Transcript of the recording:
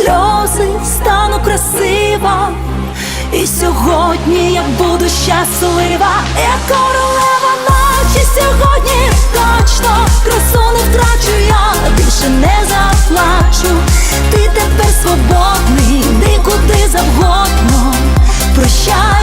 сльози, стану красива. І сьогодні я буду щаслива, я королева ночі сьогодні точно красу не втрачу, я більше не заплачу. Ти тепер свободний, нікуди завгодно. Прощай.